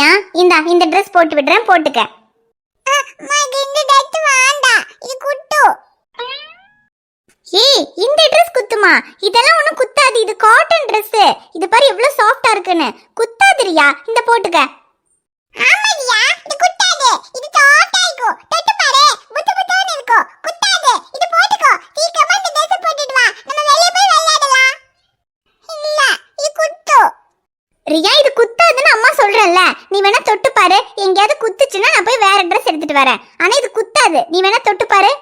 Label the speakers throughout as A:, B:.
A: ரியா இந்தா இந்த ட்ரெஸ் போட்டு விடுறேன் போட்டுக்க.
B: ட்ரெஸ்
A: ஏய் இந்த ட்ரெஸ் குத்துமா? இதெல்லாம் ஒண்ணும் குத்தாது. இது காட்டன் Dress. இது பாரு எவ்வளவு சாஃப்டா இருக்குன்னு. குத்தாது ரியா இந்த போட்டுக்க.
B: ஆமாடியா இது குட்டாது இது சாஃப்டா இருக்கும். தொட்டு பாரு. புத்து புத்துன்னு இருக்கும். குட்டாது இது போட்டுக்கோ. சீக்கிரமா இந்த ட்ரெஸ் போட்டுட்டு வா. நம்ம வெளிய போய் விளையாடலாம். இல்ல இது குட்டு
A: ரியா இது நீ வேணா தொட்டு பாரு. எங்கேயாவது குத்துச்சுன்னா நான் போய் வேற ட்ரெஸ் எடுத்துட்டு வரேன். ஆனா இது குத்தாது. நீ வேணா தொட்டு பாரு.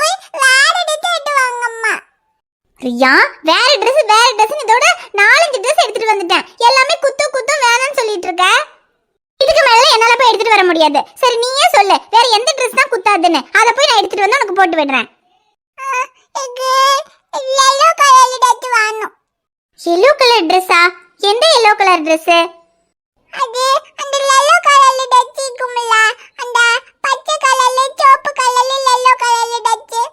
B: போய் வேற ட்ரெஸ்
A: ரியா வேற Dress இதோட நாலஞ்சு Dress எடுத்துட்டு வந்துட்டேன். எல்லாமே குத்து குத்தும் வேணாம்னு சொல்லிட்டு இருக்க. இதுக்கு மேல என்னால போய் எடுத்துட்டு வர முடியாது. சரி நீயே சொல்லு. வேற எந்த Dress தான் குத்தாதுன்னு. அதை போய் நான் எடுத்துட்டு வந்து உனக்கு போட்டு விடுறேன்.
B: Yellow கலர்ல ட்ரெஸ் வேணும்
A: எல்லோ கலர் ட்ரெஸ்ஸா எந்த எல்லோ கலர் Dress?
B: அது அந்த yellow கலர்ல ட்ரெஸ் இருக்கும்ல அந்த பச்சை கலர்ல சிவப்பு கலர்ல yellow கலர்ல ட்ரெஸ்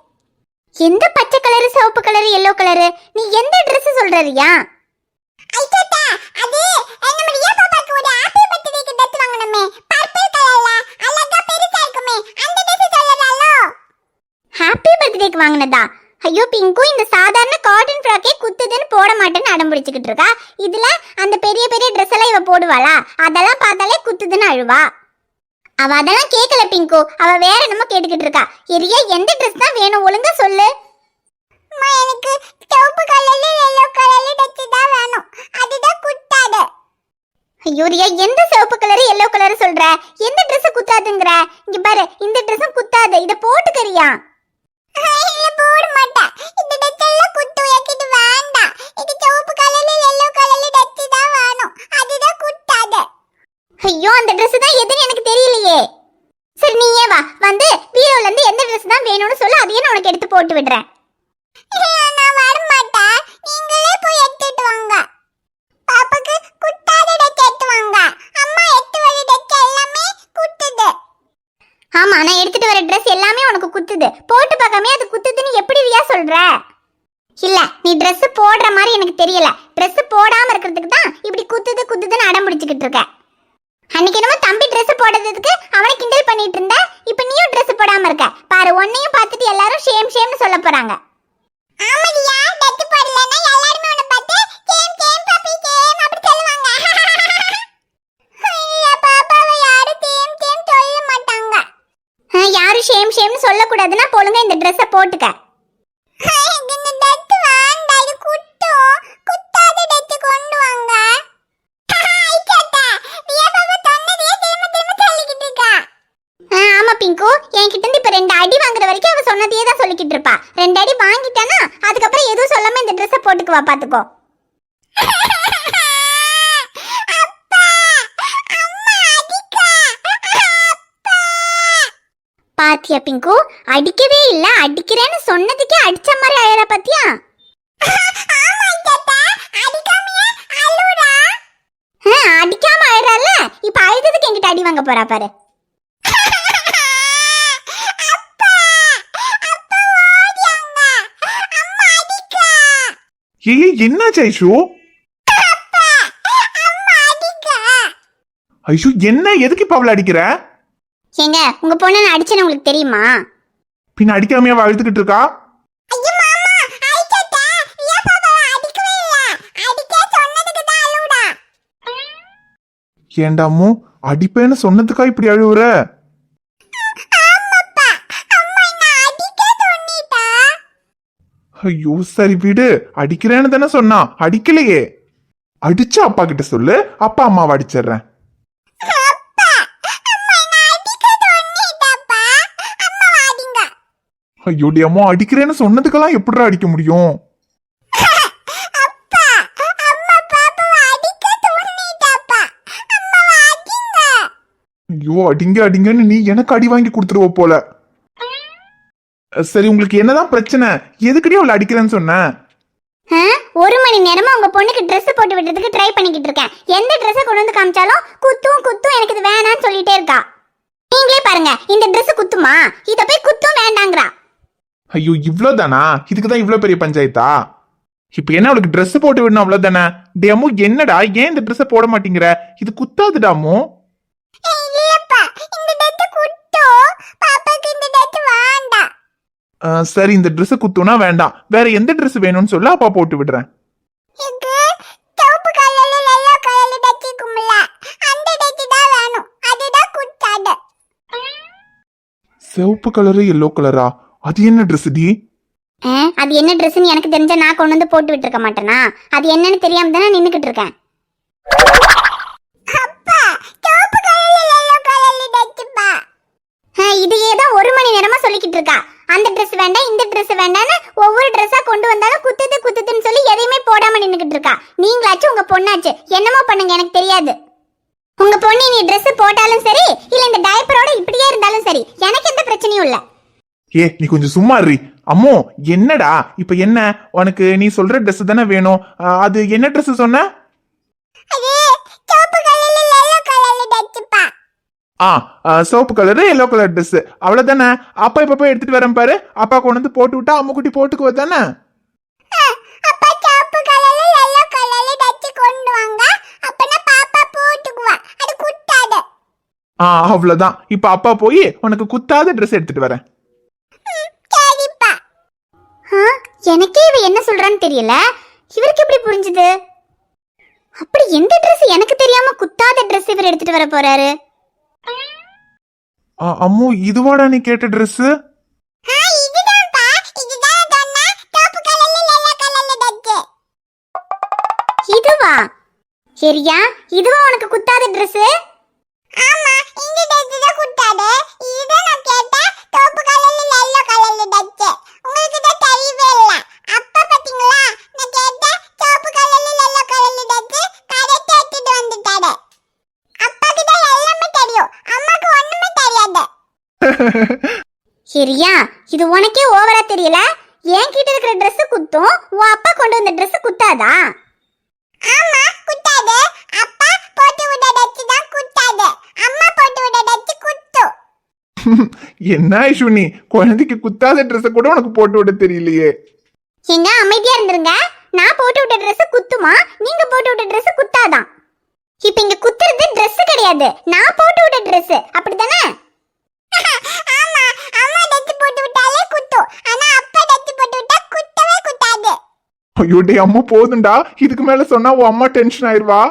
A: எந்த பச்சை கலர் சிவப்பு கலர் எல்லோ கலர் நீ எந்த Dress சொல்ற ரியா
B: ஐட்டா அது நம்ம ரியா பாப்பாக்கு ஒரு ஹாப்பி பர்த்டேக்கு ட்ரெஸ் வாங்கணுமே. பர்பிள் கலர்ல அழகா பெருசா இருக்குமே. அந்த ட்ரெஸ் சொல்லறாலோ
A: ஹாப்பி பர்த்டேக்கு வாங்கினதா? ஐயோ பிங்கு இந்த சாதாரண காட்டன் ஃப்ராக்கே குத்துதுன்னு போட மாட்டேன்னு அடம் பிடிச்சிக்கிட்டு இருக்கா? இதுல அந்த பெரிய பெரிய ட்ரெஸ் எல்லாம் இவ போடுவாளா? அதெல்லாம் பார்த்தாலே குத்துதுன்னு அழுவா. அவ அதெல்லாம் கேட்கல பிங்கு. அவ வேற என்னமோ கேட்டுக்கிட்டு இருக்கா. எரியா எந்த ட்ரெஸ் தான் வேணும்? ஒழுங்கா சொல்லு.
B: அம்மா எனக்கு சிவப்பு கலர்ல yellow கலர்ல ட்ரெஸ் தான் வேணும். அதுதான் குட்டாது
A: ஐயோ ரியா எந்த சிவப்பு கலர் எல்லோ கலர் சொல்ற? எந்த Dress குத்தாதுங்கிற? இங்க பாரு இந்த ட்ரெஸ்ஸும் குத்தாது. இத போட்டுக்கறியா ஐயோ அந்த Dress தான் எதுன்னு எனக்கு தெரியலையே சரி நீயே வா வந்து பீரோல இருந்து எந்த Dress தான் வேணும்னு சொல்லு. அதையே நான் உனக்கு எடுத்து போட்டு விடுறேன்
B: இல்ல, நான் வர மாட்டேன் நீங்களே போய் எடுத்துட்டு வாங்க பாப்பாக்கு குட்டாத ட்ரெஸ் எடுத்து வாங்க அம்மா எடுத்து வர ட்ரெஸ் எல்லாமே குட்டுது
A: ஆமா நான் ட்ரெஸ் எல்லாமே உனக்கு குத்துது. போட்டு பார்க்காமே அது குத்துதுன்னு எப்படி ரியா சொல்ற? இல்ல நீ ட்ரெஸ் போடுற மாதிரி எனக்கு தெரியல. ட்ரெஸ் போடாம இருக்கிறதுக்கு தான் இப்படி குத்துது குத்துதுன்னு அடம் பிடிச்சிக்கிட்டு இருக்க. அன்னைக்கு என்னமோ தம்பி ட்ரெஸ் போடுறதுக்கு அவனை கிண்டல் பண்ணிட்டு இருந்த இப்ப நீயும் ட்ரெஸ் போடாம இருக்க. பாரு உன்னையும் பார்த்துட்டு எல்லாரும் ஷேம் ஷேம்னு சொல்ல போறாங்க.
B: ஆமாடியா திரும்ப சொல்லிக்கிட்டு இருக்கா
A: ஆ, ஆமா பிங்கு. என்கிட்ட இருந்து இப்ப ரெண்டு அடி வாங்குற வரைக்கும் அவ சொன்னதையே தான் சொல்லிக்கிட்டு இருப்பா. ரெண்டு அடி வாங்கிட்டானா அதுக்கப்புறம் எதுவும் சொல்லாம இந்த ட்ரெஸ்ஸை போட்டுக்குவா பாத்துக்கோ
B: அப்பா அம்மா அடிக்கா அப்பா
A: பாத்தியா பிங்கு? அடிக்கவே இல்ல. அடிக்கிறேன்னு சொன்னதுக்கே அடிச்ச மாதிரி அழற பாத்தியா? அடிக்காம அழறால இப்ப அழுததுக்கு என்கிட்ட அடி வாங்க போறா பாரு.
C: ஏய்
B: அம்மா அடிக்கா.
C: ஐஷு என்ன? எதுக்கு இப்ப அவளை அடிக்கிற?
A: ஏங்க உங்க பொண்ணு நான் அடிச்சேன்னு உங்களுக்கு தெரியுமா?
C: பின்ன அடிக்காமையா அவ அழுதுகிட்டு இருக்கா ஏண்டாமோ அடிப்பேன்னு சொன்னதுக்கா இப்படி அழுவுற? ஐயோ சரி விடு. அடிக்கிறேன்னு தானே சொன்னா. அடிக்கலையே. அடிச்சு அப்பா கிட்ட சொல்லு. அப்பா அம்மாவை அடிச்சிடுறேன்
B: அப்பா அம்மா என்ன அடிக்க சொன்னிட்டாப்பா அம்மா அடிங்க
C: ஐயோ அம்மா அடிக்கிறேன்னு சொன்னதுக்கெல்லாம் எப்படிடா அடிக்க முடியும்? ஐயோ அடிங்க அடிங்கன்னு நீ எனக்கு அடி வாங்கி கொடுத்துருவ போல. சரி உங்களுக்கு என்னதான் பிரச்சனை? எதுக்கடி அவளை அடிக்கிறேன்னு சொன்ன?
A: ஒரு மணி நேரமா உங்க பொண்ணுக்கு Dress போட்டு விடுறதுக்கு ட்ரை பண்ணிக்கிட்டு இருக்கேன். எந்த Dress-அ கொண்டு வந்து காமிச்சாலும் குத்தும் குத்தும் எனக்கு இது வேணாம்னு சொல்லிட்டே இருக்கா. நீங்களே பாருங்க இந்த Dress குத்துமா? இத போய் குத்தும் வேண்டாங்கிறா.
C: ஐயோ இவ்வளோதானா இதுக்கு தான் இவ்வளோ பெரிய பஞ்சாயத்தா? இப்போ என்ன அவளுக்கு Dress போட்டு விடணும் அவ்வளோதானே டே அம்மு என்னடா? ஏன் இந்த ட்ரெஸ்ஸை போட மாட்டேங்கிற? இது குத்தாதுடா அம்மு.
B: இல்லப்பா இந்த டெட்டு குட்டும் பாப்பாக்கு இந்த டெட்டு வேண்டாம்.
C: ஆ, சரி இந்த Dress குத்துனா வேண்டாம். வேற எந்த Dress வேணும்னு சொல்லு அப்பா போட்டு விடுறேன்.
B: தான்
C: சிவப்பு கலரு எல்லோ கலரா அது என்ன ட்ரெஸ் டி?
A: ஆ, அது என்ன ட்ரெஸ்ன்னு எனக்கு தெரிஞ்சா நான் கொண்டு வந்து போட்டு விட்டுருக்க மாட்டேனா? அது என்னன்னு தெரியாம தானே நின்னுக்கிட்டு இருக்கேன்.
B: அப்பா சிவப்பு கலர்ல கலர்ல
A: இதையே தான் ஒரு மணி நேரமா சொல்லிக்கிட்டு இருக்கா. அந்த ட்ரெஸ் வேண்டாம் இந்த ட்ரெஸ் வேண்டாம்னு ஒவ்வொரு ட்ரெஸ்ஸா கொண்டு வந்தாலும் குத்துது குத்துதுன்னு சொல்லி எதையுமே போடாம நின்னுக்கிட்டு இருக்கா. நீங்களாச்சும் உங்க பொண்ணாச்சு. என்னமோ பண்ணுங்க எனக்கு தெரியாது. உங்க பொண்ணு நீ ட்ரெஸ் போட்டாலும் சரி இல்ல இந்த டயப்பரோட இப்படியே இருந்தாலும் சரி எனக்கு எந்த பிரச்சனையும் இல்லை.
C: ஏ நீ கொஞ்சம் சும்மா இருறி அம்மோ என்னடா? இப்ப என்ன? உனக்கு நீ சொல்ற Dress தானே வேணும். அது என்ன Dress சொன்ன? ஆ சிவப்பு கலரு எல்லோ கலர் Dress. அவ்வளவுதானே? அப்பா இப்ப போய் எடுத்துட்டு வரேன் பாரு. அப்பா கொண்டு வந்து போட்டு விட்டா அம்மு குட்டி போட்டுக்குவ. தானே ஆ அவ்வளவுதான். இப்ப அப்பா போய் உனக்கு குத்தாத Dress எடுத்துட்டு வரேன்.
A: சொல்றான்னு தெரியல. இவருக்கு எப்படி புரிஞ்சுது? அப்படி எந்த Dress எனக்கு தெரியாம குத்தாத Dress இவர் எடுத்துட்டு வர போறாரு?
C: அம்மு இதுவாடா நீ கேட்ட
B: டெட்டு
A: இதுவா? சரியா? இதுவா உனக்கு குத்தாத Dress
B: ஆமா இந்த டெட்டு தான் குட்டாது இதுதான் நான் கேட்டேன் சிவப்பு கலர்ல எல்லோ கலர்ல டெட்டு உங்களுக்கு தான் தெரியவே இல்ல அப்பா பாத்தீங்களா நான் கேட்டேன் சிவப்பு கலர்ல எல்லோ கலர்ல டெட்டு கரெக்டா எடுத்துட்டு வந்துட்டாரு அப்பாக்கு தான் எல்லாமே தெரியும் அம்மாக்கு ஒண்ணுமே தெரியாது
A: சரியா இது உனக்கே ஓவரா தெரியல? என்கிட்ட இருக்கிற Dress குத்தும் உன் அப்பா கொண்டு வந்த Dress குத்தாதா?
B: ஆமா குட்டாது அப்பா போட்டு விட டச்சு தான் குட்டாது அம்மா போட்டு விட டச்சு குத்து.
C: என்ன ஐஷுனி குழந்தைக்கு குத்தாத Dress கூட உனக்கு போட்டு விட தெரியலையே.
A: எங்க அமைதியா இருந்துருங்க. நான் போட்டு விட்ட Dress குத்துமா? நீங்க போட்டு விட்ட Dress குத்தாதான் இப்ப இங்க குத்துறது Dress கிடையாது. நான் போட்டு விட்ட Dress. அப்படிதானே
C: ஐயோ டே அம்மா போதும்டா. இதுக்கு மேல சொன்னா உன் அம்மா டென்ஷன் ஆயிருவா?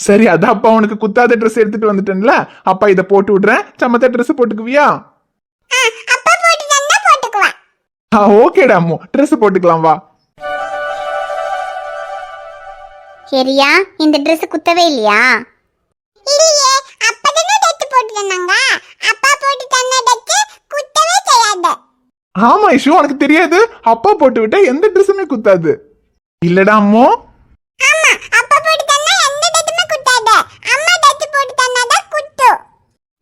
C: சரி அதான் அப்பா உனக்கு குத்தாத Dress எடுத்துட்டு வந்துட்டேன்ல. அப்பா இதை போட்டு விடுறேன். சமத்த Dress போட்டுக்குவியா?
B: ஆ,
C: ஓகேடா அம்மு. Dress போட்டுக்கலாம் வா.
A: சரியா? இந்த Dress குத்தவே இல்லையா
B: இல்லையே அப்பா தானே டச்சு போட்டு தந்தாங்க அப்பா போட்டு தந்த டச்சு குத்தவே செய்யாது
C: ஆமா ஐஷு உனக்கு தெரியாது? அப்பா போட்டு விட்டா எந்த ட்ரெஸ்ஸுமே குத்தாது. இல்லடா அம்மோ.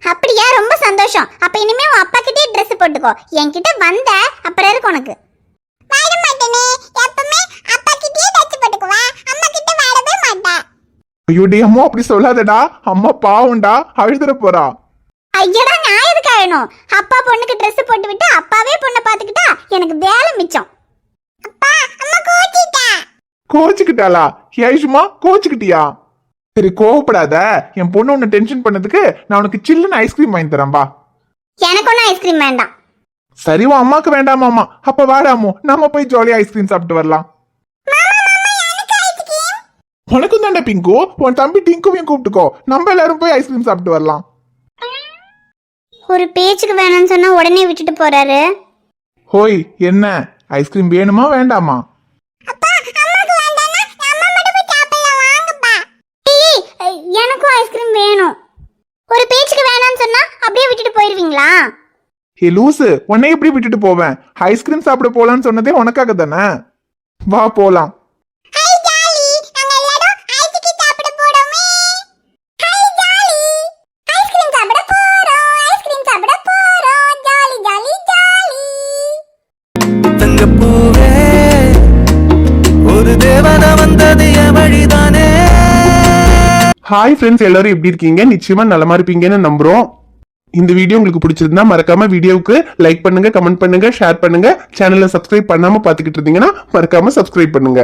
A: அப்படியா ரொம்ப சந்தோஷம். அப்ப இனிமே உன் அப்பா கிட்டே Dress போட்டுக்கோ. என்கிட்ட வந்த அப்புறம் இருக்கு உனக்கு.
B: வர மாட்டேனே. எப்பவுமே அப்பா கிட்டயே டச்சு போட்டுக்குவா. அம்மா கிட்ட வரவே மாட்டேன்
C: ஐயோ டே அம்மோ அப்படி சொல்லாதடா. அம்மா பாவம்டா. அழுதுற போறா.
A: ஐயடா நான் அழணும் அப்பா பொண்ணுக்கு Dress போட்டு விட்டு அப்பாவே பொண்ணை பாத்துக்கிட்டா எனக்கு வேலை மிச்சம்.
B: அப்பா அம்மா கோச்சிட்டா.
C: கோச்சுக்கிட்டாளா? ஐஷுமா கோச்சுக்கிட்டியா? சரி கோவப்படாத. என் பொண்ணு உன்னை டென்ஷன் பண்ணதுக்கு நான் உனக்கு சில்லுன்னு ஐஸ்கிரீம் வாங்கி தரேன் வா.
A: எனக்கு ஒன்றும் ஐஸ்கிரீம் வேண்டாம்.
C: சரி உன் அம்மாக்கு வேண்டாமாமா அப்ப வாடாமோ நாம போய் ஜாலியா ஐஸ்கிரீம் சாப்பிட்டு வரலாம். உனக்கும் தானே பிங்கு. உன் தம்பி டிங்குவையும் கூப்பிட்டுக்கோ. நம்ம எல்லாரும் போய் ஐஸ்கிரீம் சாப்பிட்டு வரலாம்.
A: ஒரு பேச்சுக்கு வேணும்னு சொன்னா உடனே விட்டுட்டு போறாரு.
C: ஹோய் என்ன? ஐஸ்கிரீம் வேணுமா வேண்டாமா?
A: எனக்கும் ஐஸ்கிரீம் வேணும். ஒரு பேச்சுக்கு வேணாம்னு சொன்னா அப்படியே விட்டுட்டு போயிருவீங்களா?
C: ஹே லூசு உன்னை எப்படி விட்டுட்டு போவேன்? ஐஸ்கிரீம் சாப்பிட போலான்னு சொன்னதே உனக்காக தானே? வா போலாம்.
D: தேவன வந்தது என் வழிதானே.
C: ஹாய் ஃப்ரெண்ட்ஸ் எல்லாரும் எப்படி இருக்கீங்க? நிச்சயமா நலமா இருப்பீங்கன்னு நம்புறோம்.
E: இந்த வீடியோ உங்களுக்கு பிடிச்சிருந்தா மறக்காம வீடியோவுக்கு லைக் பண்ணுங்க கமெண்ட் பண்ணுங்க ஷேர் பண்ணுங்க. சேனலை சப்ஸ்கிரைப் பண்ணாம பாத்துக்கிட்டு இருந்தீங்கன்னா மறக்காம சப்ஸ்கிரைப் பண்ணுங்க.